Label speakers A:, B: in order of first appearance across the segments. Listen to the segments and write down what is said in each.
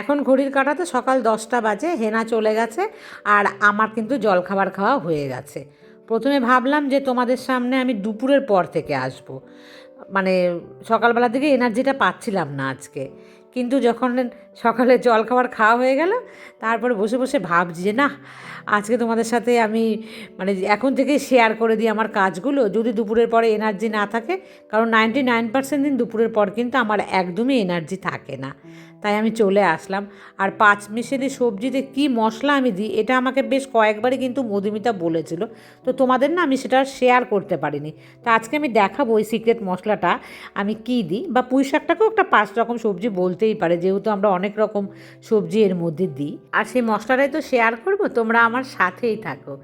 A: এখন ঘড়ির কাটাতে সকাল দশটা বাজে, হেনা চলে গেছে আর আমার কিন্তু জলখাবার খাওয়া হয়ে গেছে। প্রথমে ভাবলাম যে তোমাদের সামনে আমি দুপুরের পর থেকে আসব। মানে সকালবেলার দিকে এনার্জিটা পাচ্ছিলাম না আজকে। কিন্তু যখন সকালে জলখাবার খাওয়া হয়ে গেল, তারপরে বসে বসে ভাবছি যে না, আজকে তোমাদের সাথে আমি মানে এখন থেকেই শেয়ার করে দিই আমার কাজগুলো। যদি দুপুরের পরে এনার্জি না থাকে, কারণ নাইনটি নাইন পার্সেন্ট দিন দুপুরের পর কিন্তু আমার একদমই এনার্জি থাকে না। তাই আমি চলে আসলাম। আর পাঁচ মিশেলি সবজিতে কি মশলা আমি দিই, এটা আমাকে বেশ কয়েকবারই কিন্তু মধুমিতা বলেছিল। তো তোমাদের না আমি সেটা শেয়ার করতে পারিনি। তো আজকে আমি দেখাবো ওই সিক্রেট মশলাটা আমি কি দিই। বা পুঁই শাকটাকেও একটা পাঁচ রকম সবজি বলতেই পারে, যেহেতু আমরা অনেক রকম সবজি এর মধ্যে দিই। আর সেই মশলাটাই তো শেয়ার করব, তোমরা আমার সাথেই থাকো।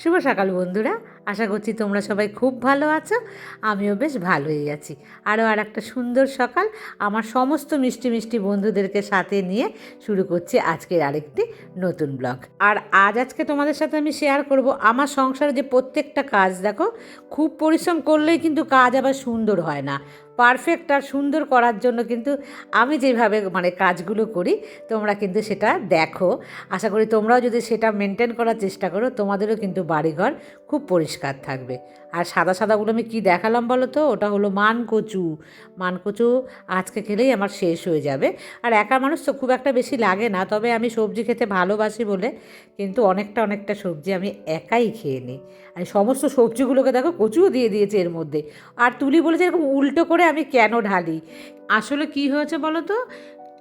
A: শুভ সকাল বন্ধুরা আশা করছি তোমরা সবাই খুব ভালো আছো, আমিও বেশ ভালোই আছি। আরও আর একটা সুন্দর সকাল আমার সমস্ত মিষ্টি মিষ্টি বন্ধুদেরকে সাথে নিয়ে শুরু করছি আজকের আরেকটি নতুন ব্লগ। আর আজ আজকে তোমাদের সাথে আমি শেয়ার করব আমার সংসারে যে প্রত্যেকটা কাজ, দেখো, খুব পরিশ্রম করলেই কিন্তু কাজ আবার সুন্দর হয় না। পারফেক্ট আর সুন্দর করার জন্য কিন্তু আমি যেভাবে মানে কাজগুলো করি, তোমরা কিন্তু সেটা দেখো। আশা করি তোমরাও যদি সেটা মেনটেন করার চেষ্টা করো, তোমাদেরও কিন্তু বাড়িঘর খুব পরিষ্কার থাকবে। আর সাদা সাদাগুলো আমি কী দেখালাম বলো তো? ওটা হলো মানকচু। মানকচু আজকে খেলেই আমার শেষ হয়ে যাবে। আর একা মানুষ তো খুব একটা বেশি লাগে না, তবে আমি সবজি খেতে ভালোবাসি বলে। কিন্তু অনেকটা অনেকটা সবজি আমি একাই খেয়ে নিই। আর সমস্ত সবজিগুলোকে দেখো কচুও দিয়ে দিয়েছে এর মধ্যে। আর তুলি বলেছে এরকম উল্টো করে আমি কেন ঢালি? আসলে কি হয়েছে বলো তো?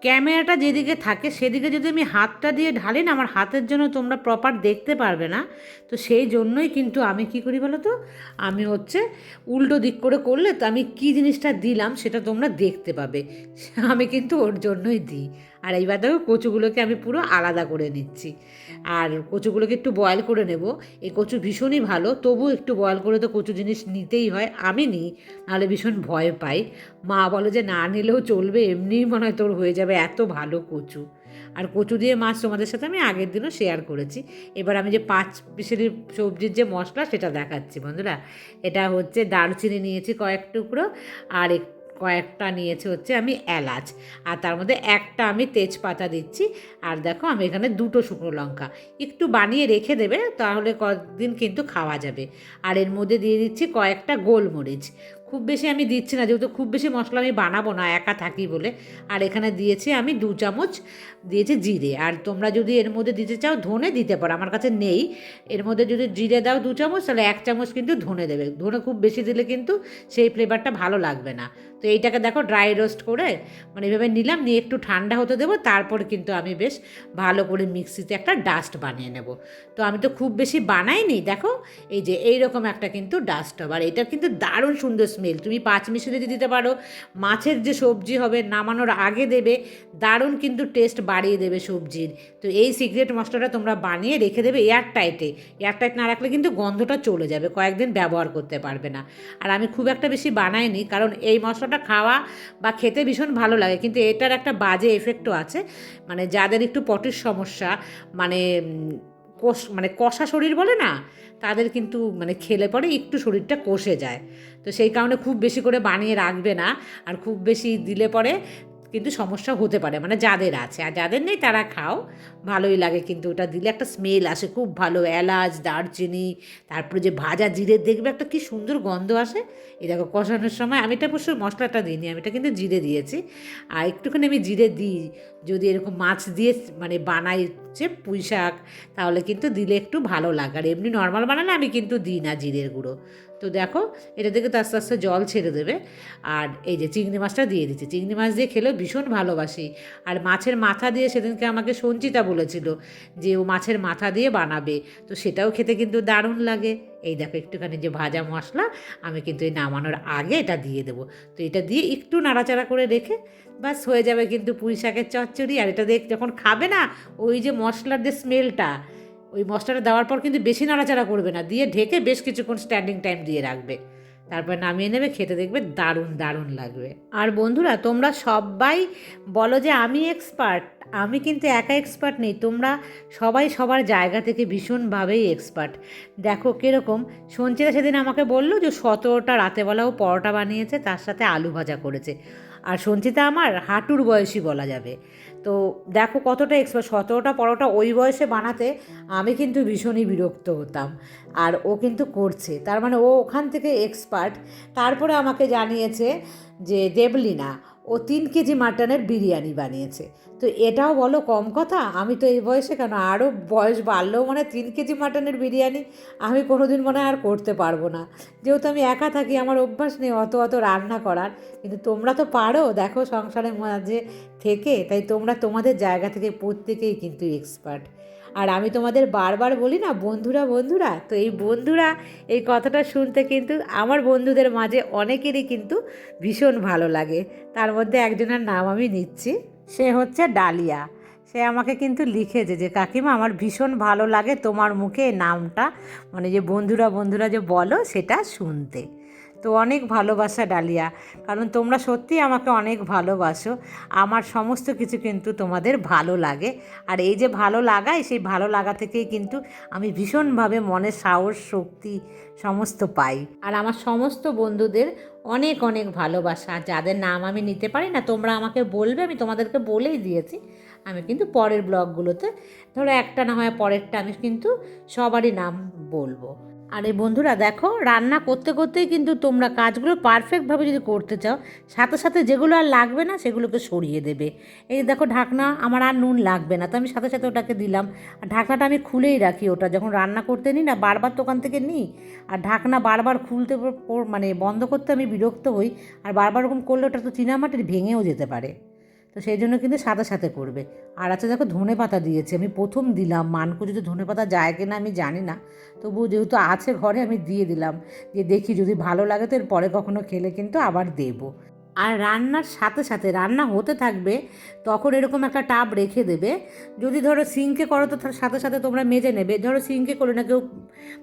A: ক্যামেরাটা যেদিকে থাকে, সেদিকে যদি আমি হাতটা দিয়ে ঢালি না, আমার হাতের জন্য তোমরা প্রপার দেখতে পারবে না। তো সেই জন্যই কিন্তু আমি কি করি বলো তো? আমি হচ্ছে উল্টো দিক করে করলে তো আমি কি জিনিসটা দিলাম সেটা তোমরা দেখতে পাবে। আমি কিন্তু ওর জন্যই দিই। আর এইবার দেখো কচুগুলোকে আমি পুরো আলাদা করে নিচ্ছি। আর কচুগুলোকে একটু বয়েল করে নেব। এই কচু ভীষণই ভালো, তবু একটু বয়েল করে তো কচু জিনিস নিতেই হয়। আমি নিই, নাহলে ভীষণ ভয় পাই। মা বলে যে, না নিলেও চলবে, এমনিই মনে হয় তোর হয়ে যাবে এত ভালো কচু। আর কচু দিয়ে মাছ তোমাদের সাথে আমি আগের দিনও শেয়ার করেছি। এবার আমি যে পাঁচ পিসের সবজির যে মশলা, সেটা দেখাচ্ছি বন্ধুরা। এটা হচ্ছে দারচিনি নিয়েছি কয়েক টুকরো। আর এক কয়েকটা নিয়েছে হচ্ছে আমি এলাচ। আর তার মধ্যে একটা আমি তেজপাতা দিচ্ছি। আর দেখো আমি এখানে দুটো শুকনো লঙ্কা। একটু বানিয়ে রেখে দেবে, তাহলে কদিন কিন্তু খাওয়া যাবে। আর এর মধ্যে দিয়ে দিচ্ছি কয়েকটা গোলমরিচ। খুব বেশি আমি দিচ্ছি না, যেহেতু খুব বেশি মশলা আমি বানাবো না, একা থাকি বলে। আর এখানে দিয়েছি আমি দু চামচ, দিয়েছি জিরে। আর তোমরা যদি এর মধ্যে দিতে চাও, ধনে দিতে পারো, আমার কাছে নেই। এর মধ্যে যদি জিরে দাও দু চামচ, তাহলে এক চামচ কিন্তু ধনে দেবে। ধনে খুব বেশি দিলে কিন্তু সেই ফ্লেভারটা ভালো লাগবে না। তো এইটাকে দেখো ড্রাই রোস্ট করে মানে এভাবে নিলাম, নিয়ে একটু ঠান্ডা হতে দেবো, তারপর কিন্তু আমি বেশ ভালো করে মিক্সিতে একটা ডাস্ট বানিয়ে নেব। তো আমি তো খুব বেশি বানাইনি, দেখো, এই যে এইরকম একটা কিন্তু ডাস্ট হবে আর এটা কিন্তু দারুণ সুন্দর স্মেল তুমি পাঁচ মিশিয়ে দিতে পারো, মাছের যে সবজি হবে, নামানোর আগে দেবে, দারুণ কিন্তু টেস্ট বাড়িয়ে দেবে সবজির। তো এই সিক্রেট মশলাটা তোমরা বানিয়ে রেখে দেবে এয়ার টাইটে টাইট না রাখলে কিন্তু গন্ধটা চলে যাবে, কয়েকদিন ব্যবহার করতে পারবে না। আর আমি খুব একটা বেশি বানাইনি, কারণ এই মশলাটা খাওয়া বা খেতে ভীষণ ভালো লাগে, কিন্তু এটার একটা বাজে এফেক্টও আছে। মানে যাদের একটু পটির সমস্যা মানে কোষ মানে কষা শরীর বলে না, তাদের কিন্তু মানে খেলে পরে একটু শরীরটা কষে যায়। তো সেই কারণে খুব বেশি করে বানিয়ে রাখবে না, আর খুব বেশি দিলে পরে কিন্তু সমস্যা হতে পারে মানে যাদের আছে। আর যাদের নেই তারা খাও, ভালোই লাগে কিন্তু ওটা দিলে একটা স্মেল আসে, খুব ভালো এলাচ, দারচিনি, তারপরে যে ভাজা জিরে, দেখবে একটা কি সুন্দর গন্ধ আসে। এই দেখো, কষানোর সময় আমি এটা অবশ্য মশলাটা দিইনি, আমি এটা কিন্তু জিরে দিয়েছি। আর একটুখানি আমি জিরে দিই যদি এরকম মাছ দিয়ে মানে বানাই হচ্ছে পুঁই শাক, তাহলে কিন্তু দিলে একটু ভালো লাগে। আর এমনি নর্মাল বানালে আমি কিন্তু দিই না জিরের গুঁড়ো। তো দেখো, এটা থেকে তো আস্তে আস্তে জল ছেড়ে দেবে। আর এই যে চিংড়ি মাছটা দিয়ে দিচ্ছি। চিংড়ি মাছ দিয়ে খেলেও ভীষণ ভালোবাসি। আর মাছের মাথা দিয়ে সেদিনকে আমাকে সঞ্চিতা বলেছিল যে ও মাছের মাথা দিয়ে বানাবে। তো সেটাও খেতে কিন্তু দারুণ লাগে। এই দেখো একটুখানি যে ভাজা মশলা, আমি কিন্তু এই নামানোর আগে এটা দিয়ে দেবো। তো এটা দিয়ে একটু নাড়াচাড়া করে রেখে বাস হয়ে যাবে কিন্তু পুঁই শাকের চচ্চড়ি। আর এটা দেখ যখন খাবে না, ওই যে মশলার যে স্মেলটা, ওই মশলাটা দেওয়ার পর কিন্তু বেশি নাড়াচাড়া করবে না। দিয়ে ঢেকে বেশ কিছুক্ষণ স্ট্যান্ডিং টাইম দিয়ে রাখবে। তারপর নামিয়ে নেবে, খেতে দেখবে দারুণ দারুণ লাগবে। আর বন্ধুরা, তোমরা সবাই বলো যে আমি এক্সপার্ট আমি কিন্তু একা এক্সপার্ট নেই, তোমরা সবাই সবার জায়গা থেকে ভীষণভাবেই এক্সপার্ট দেখো কীরকম, সঞ্চিতা সেদিন আমাকে বলল যে সতেরোটা রাতেবেলাও পরোটা বানিয়েছে, তার সাথে আলু ভাজা করেছে। আর সঞ্চিতা আমার হাঁটুর বয়সী বলা যাবে। তো দেখো কতটা এক্সপার্ট সতেরোটা পরোটা ওই বয়সে বানাতে আমি কিন্তু ভীষণই বিরক্ত হতাম। আর ও কিন্তু করছে, তার মানে ও ওখান থেকে এক্সপার্ট তারপরে আমাকে জানিয়েছে যে দেবলিনা ও তিন কেজি মাটনের বিরিয়ানি বানিয়েছে। তো এটাও বলো কম কথা? আমি তো এই বয়সে কেন আরও বয়স বাড়লেও মানে তিন কেজি মাটনের বিরিয়ানি আমি কোনো দিন মনে আর করতে পারব না। যেহেতু আমি একা থাকি, আমার অভ্যাস নেই অত অত রান্না করার। কিন্তু তোমরা তো পারো, দেখো সংসারের মাঝে থেকে। তাই তোমরা তোমাদের জায়গা থেকে প্রত্যেকেই কিন্তু এক্সপার্ট আর আমি তোমাদের বারবার বলি না, বন্ধুরা বন্ধুরা, তো এই বন্ধুরা, এই কথাটা শুনতে কিন্তু আমার বন্ধুদের মাঝে অনেকেরই কিন্তু ভীষণ ভালো লাগে। তার মধ্যে একজনের নাম আমি নিচ্ছি, সে হচ্ছে ডালিয়া। সে আমাকে কিন্তু লিখেছে যে, কাকিমা, আমার ভীষণ ভালো লাগে তোমার মুখে নামটা। মানে যে বন্ধুরা বন্ধুরা যে বলো, সেটা শুনতে। তো অনেক ভালোবাসা ডালিয়া। কারণ তোমরা সত্যি আমাকে অনেক ভালোবাসো। আমার সমস্ত কিছু কিন্তু তোমাদের ভালো লাগে। আর এই যে ভালো লাগায়, সেই ভালো লাগা থেকেই কিন্তু আমি ভীষণভাবে মনে সাহস, শক্তি সমস্ত পাই। আর আমার সমস্ত বন্ধুদের অনেক অনেক ভালোবাসা। যাদের নাম আমি নিতে পারি না, তোমরা আমাকে বলবে, আমি তোমাদেরকে বলেই দিয়েছি। আমি কিন্তু পরের ব্লগগুলোতে, ধরো একটা না হয় পরেরটা আমি কিন্তু সবারই নাম বলব। আর বন্ধুরা দেখো, রান্না করতে করতেই কিন্তু তোমরা কাজগুলো পারফেক্টভাবে যদি করতে চাও, সাথে সাথে যেগুলো আর লাগবে না সেগুলোকে সরিয়ে দেবে। এই দেখো ঢাকনা, আমার আর নুন লাগবে না, তো আমি সাথে সাথে ওটাকে দিলাম। আর ঢাকনাটা আমি খুলেই রাখি ওটা, যখন রান্না করতে নিই না, বারবার দোকান থেকে নিই আর ঢাকনা বারবার খুলতে মানে বন্ধ করতে আমি বিরক্ত হই, আর বারবার ওরকম করলে ওটা তো চীনামাটির ভেঙেও যেতে পারে। তো সেই জন্য কিন্তু সাথে সাথে করবে। আর আছে দেখো, ধনে পাতা দিয়েছি। আমি প্রথম দিলাম। মানকু যদি ধনে পাতা যায় কিনা আমি জানি না। তবু যেহেতু আছে ঘরে, আমি দিয়ে দিলাম। যে দেখি যদি ভালো লাগে তো এর পরে কখনো খেলে কিন্তু আবার দেবো। আর রান্নার সাথে সাথে, রান্না হতে থাকবে, তখন এরকম একটা টাব রেখে দেবে। যদি ধরো সিঙ্কে করো তো তার সাথে সাথে তোমরা মেজে নেবে। ধরো সিঙ্কে করে না কেউ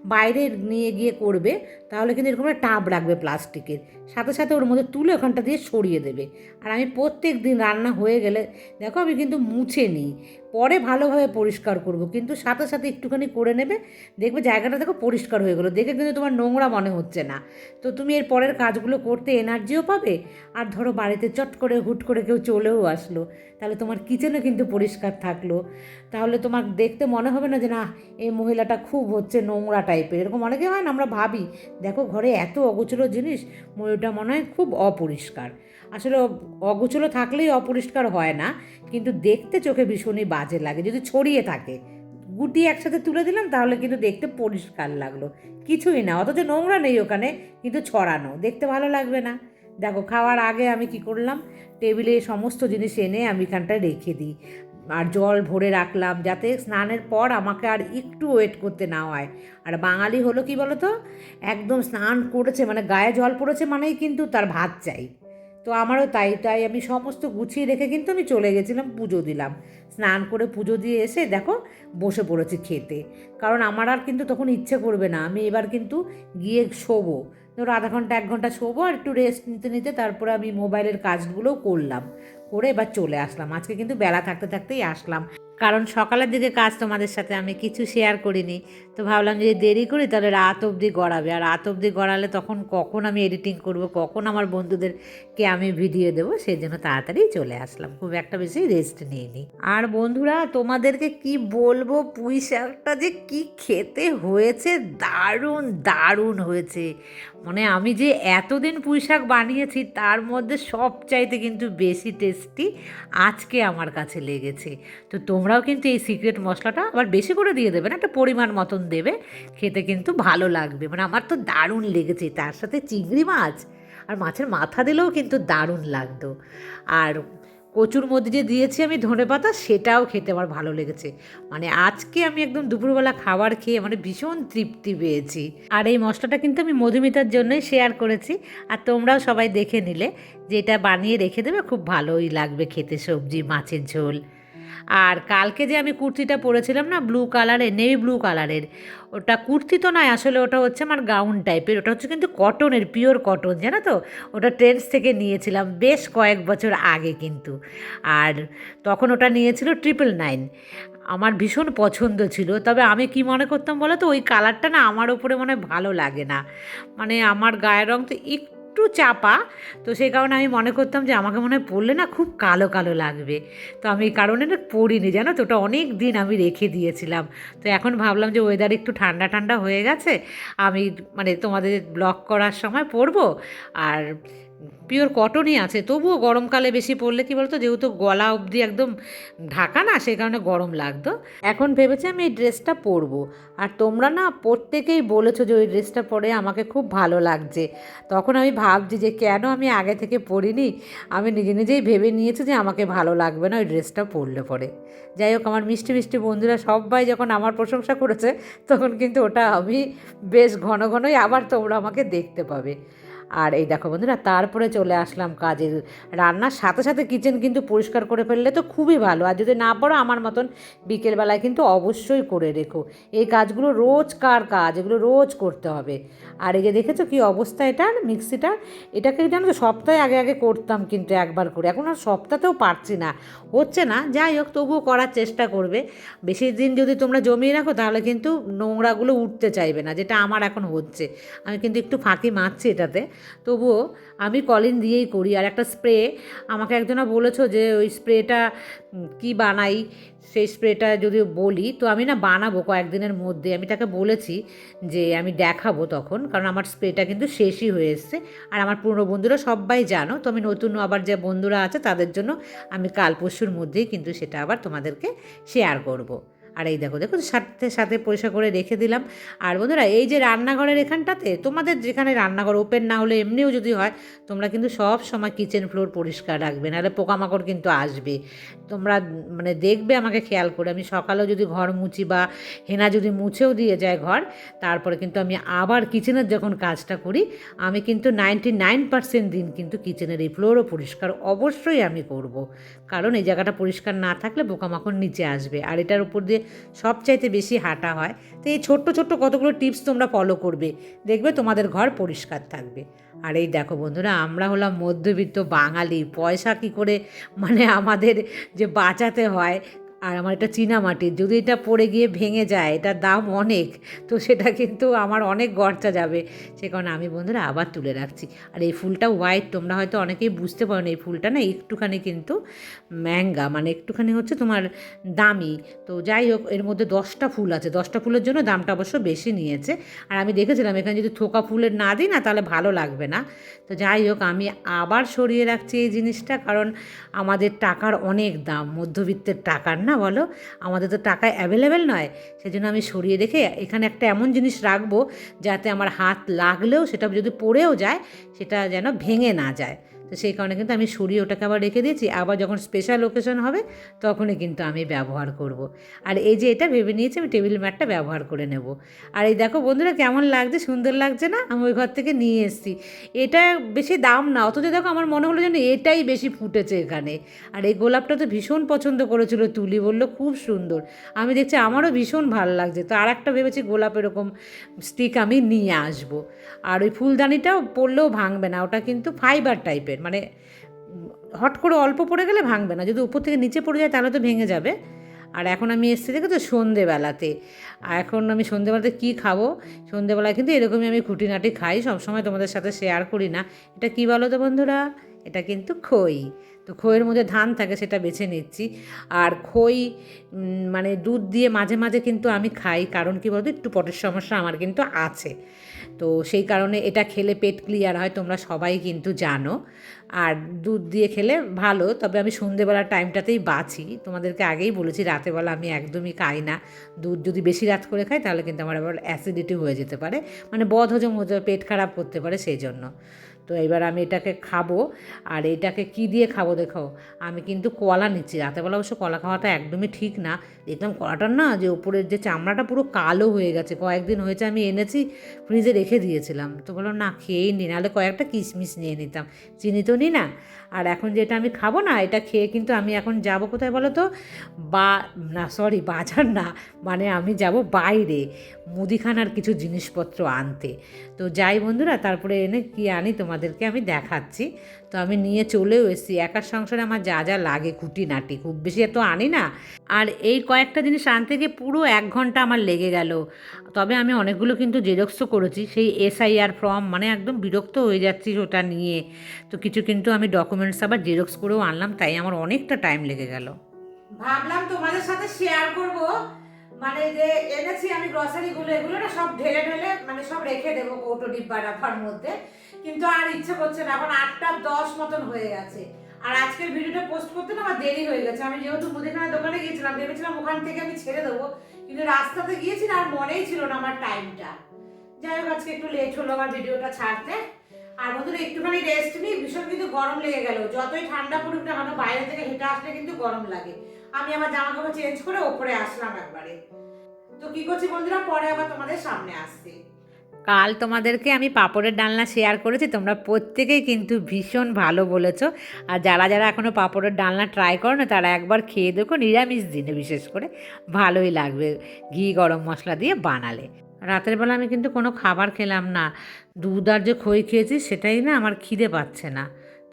A: বাইরে নিয়ে গিয়ে করবে, তাহলে কিন্তু এরকম একটা টাব রাখবে প্লাস্টিকের। সাথে সাথে ওর মধ্যে তুলে ওখানটা দিয়ে সরিয়ে দেবে। আর আমি প্রত্যেক দিন রান্না হয়ে গেলে, দেখো আমি কিন্তু মুছে নিই। পরে ভালোভাবে পরিষ্কার করব, কিন্তু সাথে সাথে একটুখানি করে নেবে, দেখবে জায়গাটা দেখো পরিষ্কার হয়ে গেলো। দেখে কিন্তু তোমার নোংরা মনে হচ্ছে না। তো তুমি এর পরের কাজগুলো করতে এনার্জিও পাবে। আর ধরো বাড়িতে চট করে হুট করে কেউ চলেও আসলো, তাহলে তোমার কিচেনও কিন্তু পরিষ্কার থাকল। তাহলে তোমার দেখতে মনে হবে না যে না, এই মহিলাটা খুব হচ্ছে নোংরা টাইপের। এরকম অনেকে হয় না, আমরা ভাবি, দেখো ঘরে এত অগোচলো জিনিস ময়ূরটা মনে হয় খুব অপরিষ্কার। আসলে অগোছলো থাকলেই অপরিষ্কার হয় না, কিন্তু দেখতে চোখে ভীষণই বাজে লাগে, যদি ছড়িয়ে থাকে। গুটি একসাথে তুলে দিলাম, তাহলে কিন্তু দেখতে পরিষ্কার লাগল। কিছুই না, অথচ নোংরা নেই ওখানে, কিন্তু ছড়ানো, দেখতে ভালো লাগবে না। দেখো, খাওয়ার আগে আমি কি করলাম, টেবিলে সমস্ত জিনিস এনে আমি এখানটায় রেখে দিই। আর জল ভরে রাখলাম যাতে স্নানের পর আমাকে আর একটু ওয়েট করতে না হয়। আর বাঙালি হলো কি বলো তো একদম স্নান করেছে মানে গায়ে জল পড়েছে মানেই কিন্তু তার ভাত চাই। তো আমারও তাই তাই আমি সমস্ত গুছিয়ে রেখে কিন্তু আমি চলে গেছিলাম, পুজো দিলাম। স্নান করে পুজো দিয়ে এসে দেখো, বসে পড়েছি খেতে। কারণ আমার আর কিন্তু তখন ইচ্ছে করবে না, আমি এবার কিন্তু গিয়ে শোবো। ধরো আধা ঘণ্টা, এক ঘণ্টা শোবো আর একটু রেস্ট নিতে নিতে তারপরে আমি মোবাইলের কাজগুলোও করলাম। করে এবার চলে আসলাম। আজকে কিন্তু বেলা থাকতে থাকতেই আসলাম। কারণ সকালের দিকে কাজ তোমাদের সাথে আমি কিছু শেয়ার করিনি। তো ভাবলাম যদি দেরি করি তাহলে রাত অবধি গড়াবে। আর রাত অবধি গড়ালে তখন কখন আমি এডিটিং করব, কখন আমার বন্ধুদেরকে আমি ভিডিও দেবো, সেই জন্য তাড়াতাড়ি চলে আসলাম। খুব একটা বেশি রেস্ট নিইনি। আর বন্ধুরা, তোমাদেরকে কি বলব? পুঁই শাকটা যে কি খেতে হয়েছে? দারুণ দারুণ হয়েছে। মানে আমি যে এতদিন পুঁই শাক বানিয়েছি, তার মধ্যে সব চাইতে কিন্তু বেশি টেস্টি আজকে আমার কাছে লেগেছে। তো তোমরাও কিন্তু এই সিক্রেট মশলাটা আবার বেশি করে দিয়ে দেবে না, একটা পরিমাণ মতন দেবে, খেতে কিন্তু ভালো লাগবে। মানে আমার তো দারুণ লেগেছে, তার সাথে চিংড়ি মাছ আর মাছের মাথা দিলেও কিন্তু দারুণ লাগতো। আর কচুর মধ্যে যে দিয়েছি আমি ধনে পাতা সেটাও খেতে আমার ভালো লেগেছে। মানে আজকে আমি একদম দুপুরবেলা খাবার খেয়ে মানে ভীষণ তৃপ্তি পেয়েছি। আর এই মশলাটা কিন্তু আমি মধুমিতার জন্যই শেয়ার করেছি। আর তোমরাও সবাই দেখে নিলে যে এটা বানিয়ে রেখে দেবে, খুব ভালোই লাগবে খেতে সবজি, মাছের ঝোল। আর কালকে যে আমি কুর্তিটা পরেছিলাম না ব্লু কালারের নেভি ব্লু কালারের ওটা কুর্তি তো নয়, আসলে ওটা হচ্ছে আমার গাউন টাইপের ওটা হচ্ছে কিন্তু কটনের পিওর কটন জানো তো? ওটা ট্রেন্স থেকে নিয়েছিলাম বেশ কয়েক বছর আগে কিন্তু। আর তখন ওটা নিয়েছিল ট্রিপল নাইন আমার ভীষণ পছন্দ ছিল, তবে আমি কি মনে করতাম বলো তো, ওই কালারটা না আমার ওপরে মনে ভালো লাগে না। মানে আমার গায়ের রং তো একটু একটু চাপা। তো সেই কারণে আমি মনে করতাম যে আমাকে মনে হয় পড়লে না খুব কালো কালো লাগবে। তো আমি এই কারণে না জানো তো? ওটা অনেক দিন আমি রেখে দিয়েছিলাম। তো এখন ভাবলাম যে ওয়েদার একটু ঠান্ডা ঠান্ডা হয়ে গেছে, আমি মানে তোমাদের ব্লগ করার সময় পড়ব। আর পিওর কটনই আছে, তবুও গরমকালে বেশি পরলে কি বলতো, যেহেতু গলা অবধি একদম ঢাকা না, সেই কারণে গরম লাগতো। এখন ভেবেছি আমি এই ড্রেসটা পরবো। আর তোমরা না প্রত্যেকেই বলেছ যে ওই ড্রেসটা পরে আমাকে খুব ভালো লাগছে। তখন আমি ভাবছি যে কেন আমি আগে থেকে পরিনি? আমি নিজে নিজেই ভেবে নিয়েছি যে আমাকে ভালো লাগবে না ওই ড্রেসটা পরলে পরে। যাই হোক, আমার মিষ্টি মিষ্টি বন্ধুরা সবাই যখন আমার প্রশংসা করেছে, তখন কিন্তু ওটা আমি বেশ ঘন ঘনই আবার তোমরা আমাকে দেখতে পাবে। আর এই দেখো বন্ধুরা, তারপরে চলে আসলাম কাজের রান্নার সাথে সাথে কিচেন কিন্তু পরিষ্কার করে ফেললে তো খুবই ভালো। আর যদি না পারো, আমার মতন বিকেলবেলায় কিন্তু অবশ্যই করে রেখো। এই কাজগুলো রোজকার কাজ? এগুলো রোজ করতে হবে। আর এই যে দেখেছ কি অবস্থা এটার মিক্সিটার এটাকে জানো সপ্তাহে আগে আগে করতাম কিন্তু একবার করে। এখন আর সপ্তাহতেও পারছি না। হচ্ছে না, যাই হোক, তবুও করার চেষ্টা করবে। বেশি দিন যদি তোমরা জমিয়ে রাখো, তাহলে কিন্তু নোংরাগুলো উঠতে চাইবে না, যেটা আমার এখন হচ্ছে। আমি কিন্তু একটু ফাঁকি মারছি এটাতে। তবুও আমি কলিন দিয়েই করি। আর একটা স্প্রে, আমাকে একজনা বলেছ যে ওই স্প্রেটা কি বানাই? সেই স্প্রেটা যদি বলি, তো আমি না বানাবো কয়েকদিনের মধ্যে। আমি তাকে বলেছি যে আমি দেখাবো তখন, কারণ আমার স্প্রেটা কিন্তু শেষই হয়ে এসছে। আর আমার পুরনো বন্ধুরা সবাই জানো, তো আমি নতুন আবার যে বন্ধুরা আছে তাদের জন্য আমি কাল পরশুর মধ্যেই কিন্তু সেটা আবার তোমাদেরকে শেয়ার করব। আর এই দেখো দেখো, সাথে সাথে পরিষ্কার করে রেখে দিলাম। আর বন্ধুরা, এই যে রান্নাঘরের এখানটাতে, তোমাদের যেখানে রান্নাঘর ওপেন না হলে এমনিও যদি হয়, তোমরা কিন্তু সব সময় কিচেন ফ্লোর পরিষ্কার রাখবে, নাহলে পোকামাকড় কিন্তু আসবে। তোমরা মানে দেখবে আমাকে খেয়াল করে, আমি সকালেও যদি ঘর মুছি বা হেনা যদি মুছেও দিয়ে যায় ঘর, তারপরে কিন্তু আমি আবার কিচেনের যখন কাজটা করি, আমি কিন্তু নাইনটি নাইন পার্সেন্ট দিন কিন্তু কিচেনের এই ফ্লোরও পরিষ্কার অবশ্যই আমি করব। কারণ এই জায়গাটা পরিষ্কার না থাকলে পোকামাকড় নিচে আসবে। আর এটার উপর দিয়ে সবচাইতে বেশি হাঁটা হয়। তো এই ছোট্ট ছোট্ট কতগুলো টিপস তোমরা ফলো করবে, দেখবে তোমাদের ঘর পরিষ্কার থাকবে। আর এই দেখো বন্ধুরা, আমরা হলাম মধ্যবিত্ত বাঙালি, পয়সা কী করে মানে আমাদের যে বাঁচাতে হয় আর আমার এটা চীনা মাটির, যদি এটা পড়ে গিয়ে ভেঙে যায়, এটার দাম অনেক, তো সেটা কিন্তু আমার অনেক গরচা যাবে। সে কারণে আমি বন্ধুরা আবার তুলে রাখছি। আর এই ফুলটা হোয়াইট তোমরা হয়তো অনেকেই বুঝতে পারো না এই ফুলটা না একটুখানি কিন্তু ম্যাঙ্গা মানে একটুখানি হচ্ছে তোমার দামি। তো যাই হোক, এর মধ্যে দশটা ফুল আছে। দশটা ফুলের জন্য দামটা অবশ্য বেশি নিয়েছে। আর আমি দেখেছিলাম, এখানে যদি থোকা ফুলের না দিই না, তাহলে ভালো লাগবে না। তো যাই হোক, আমি আবার সরিয়ে রাখছি এই জিনিসটা, কারণ আমাদের টাকার অনেক দাম, মধ্যবিত্তের টাকার না বলো? আমাদের তো টাকা অ্যাভেলেবেল নয়। সেই জন্য আমি সরিয়ে রেখে এখানে একটা এমন জিনিস রাখব যাতে আমার হাত লাগলেও সেটা যদি পড়েও যায়, সেটা যেন ভেঙে না যায়। তো সেই কারণে কিন্তু আমি সরিয়ে ওটাকে আবার রেখে দিয়েছি। আবার যখন স্পেশাল ওকেশন হবে, তখনই কিন্তু আমি ব্যবহার করব। আর এই যে এটা ভেবে নিয়েছি, আমি টেবিল ম্যাটটা ব্যবহার করে নেব। আর এই দেখো বন্ধুরা কেমন লাগছে, সুন্দর লাগছে না? আমি ওই ঘর থেকে নিয়ে এসেছি। এটা বেশি দাম না, অথচ দেখো আমার মনে হলো যেন এটাই বেশি ফুটেছে এখানে। আর এই গোলাপটা তো ভীষণ পছন্দ করেছিল তুলি, বলল খুব সুন্দর। আমি দেখছি আমারও ভীষণ ভালো লাগছে। তো আর একটা ভেবেছি গোলাপ এরকম স্টিক আমি নিয়ে আসব। আর ওই ফুলদানিটাও পড়লেও ভাঙবে না, ওটা কিন্তু ফাইবার টাইপের মানে হট করে অল্প পড়ে গেলে ভাঙবে না। যদি উপর থেকে নিচে পড়ে যায় তাহলে তো ভেঙে যাবে। আর এখন আমি এসেছি দেখে তো সন্ধেবেলাতে। আর এখন আমি সন্ধেবেলাতে কী খাব? সন্ধেবেলায় কিন্তু এরকমই আমি খুঁটিনাটি খাই, সবসময় তোমাদের সাথে শেয়ার করি না। এটা কী বলো তো বন্ধুরা? এটা কিন্তু খই। তো খইয়ের মধ্যে ধান থাকে, সেটা বেছে নিচ্ছি। আর খই মানে দুধ দিয়ে মাঝে মাঝে কিন্তু আমি খাই, কারণ কী বলতো, একটু পটের সমস্যা আমার কিন্তু আছে। তো সেই কারণে এটা খেলে পেট ক্লিয়ার হয়, তোমরা সবাই কিন্তু জানো। আর দুধ দিয়ে খেলে ভালো, তবে আমি সন্ধেবেলার টাইমটাতেই বাঁচি তোমাদেরকে আগেই বলেছি, রাতেবেলা আমি একদমই খাই না। দুধ যদি বেশি রাত করে খাই, তাহলে কিন্তু আমার আবার অ্যাসিডিটি হয়ে যেতে পারে। মানে বদ হজম হতে, পেট খারাপ করতে পারে, সেই জন্য। তো এবার আমি এটাকে খাব, আর এটাকে কি দিয়ে খাব দেখো? আমি কিন্তু কলা নিচ্ছি। রাতেবেলা অবশ্য কলা খাওয়াটা একদমই ঠিক না। দেখলাম কলাটার না যে উপরের যে চামড়াটা পুরো কালো হয়ে গেছে। কয়েকদিন হয়েছে আমি এনেছি, ফ্রিজে রেখে দিয়েছিলাম। তো বললাম, না, খেয়েই নি। নাহলে কয়েকটা কিশমিশ নিয়ে নিতাম। চিনি তো নিই না? আর এখন যেটা আমি খাব না, এটা খেয়ে কিন্তু আমি এখন যাব কোথায় বলো তো? বা, না সরি বাজার না মানে আমি যাব বাইরে মুদিখানার কিছু জিনিসপত্র আনতে। তো যাই বন্ধুরা, তারপরে এনে কি আনি তোমার তোমাদেরকে আমি দেখাচ্ছি। তো আমি নিয়ে চলেও এসেছি। একার সংসারে আমার যা যা লাগে খুঁটিনাটি। খুব বেশি এত আনি না। আর এই কয়েকটা জিনিস আনতে গিয়ে পুরো এক ঘণ্টা আমার লেগে গেল। তবে আমি অনেকগুলো কিন্তু জেরক্সও করেছি। সেই এসআইআর ফর্ম মানে একদম বিরক্ত হয়ে যাচ্ছি ওটা নিয়ে। তো কিছু কিন্তু আমি ডকুমেন্টস আবার জেরক্স করেও আনলাম। তাই আমার অনেকটা টাইম লেগে গেল। ভাবলাম তোমাদের সাথে শেয়ার করব। মানে যে এনেছি আমি গ্রসারিগুলো এগুলো না সব ঢেলে ঢেলে মানে সব রেখে দেবো কৌটো ডিব্বা ডাব্বার মধ্যে। কিন্তু আর ইচ্ছে করছে না, এখন আটটা দশ মতন হয়ে গেছে। আর আজকের ভিডিওটা পোস্ট করতে না আমার দেরি হয়ে গেছে। আমি যেহেতু মুদিখানা দোকানে গিয়েছিলাম, ভেবেছিলাম ওখান থেকে আমি ছেড়ে দেবো, কিন্তু রাস্তাতে গিয়েছি আর মনেই ছিল না আমার টাইমটা যাই হোক, আজকে একটু লেট হলো আমার ভিডিওটা ছাড়তে। আর বন্ধুরা, একটুখানি রেস্ট নিই, ভীষণ কিন্তু গরম লেগে গেল। যতই ঠান্ডা পড়ুক না কেন, বাইরে থেকে হেঁটে আসলে কিন্তু গরম লাগে। আমি আমার জামা কাপড় চেঞ্জ করে ওপরে আসলাম একবারে। তো কি করছি বন্ধুরা, পরে আবার তোমাদের সামনে আসছি। কাল তোমাদেরকে আমি পাপড়ের ডালনা শেয়ার করেছি, তোমরা প্রত্যেকেই কিন্তু ভীষণ ভালো বলেছ। আর যারা যারা এখনও পাপড়ের ডালনা ট্রাই করো না তারা একবার খেয়ে দেখো, নিরামিষ দিনে বিশেষ করে ভালোই লাগবে ঘি, গরম মশলা দিয়ে বানালে। রাতের বেলা আমি কিন্তু কোনো খাবার খেলাম না। দুধ আর যে খই খেয়েছি, সেটাই না আমার খিদে পাচ্ছে না।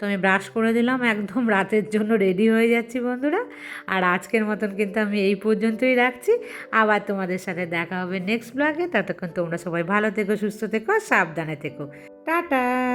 A: আমি ব্রাশ করে দিলাম, একদম রাতের জন্য রেডি হয়ে যাচ্ছি বন্ধুরা। আর আজকের মতন কিন্তু আমি এই পর্যন্তই রাখছি। আবার তোমাদের সাথে দেখা হবে নেক্সট ব্লগে ততক্ষণ তোমরা সবাই ভালো থেকো, সুস্থ থেকো, সাবধানে থেকো। টাটা!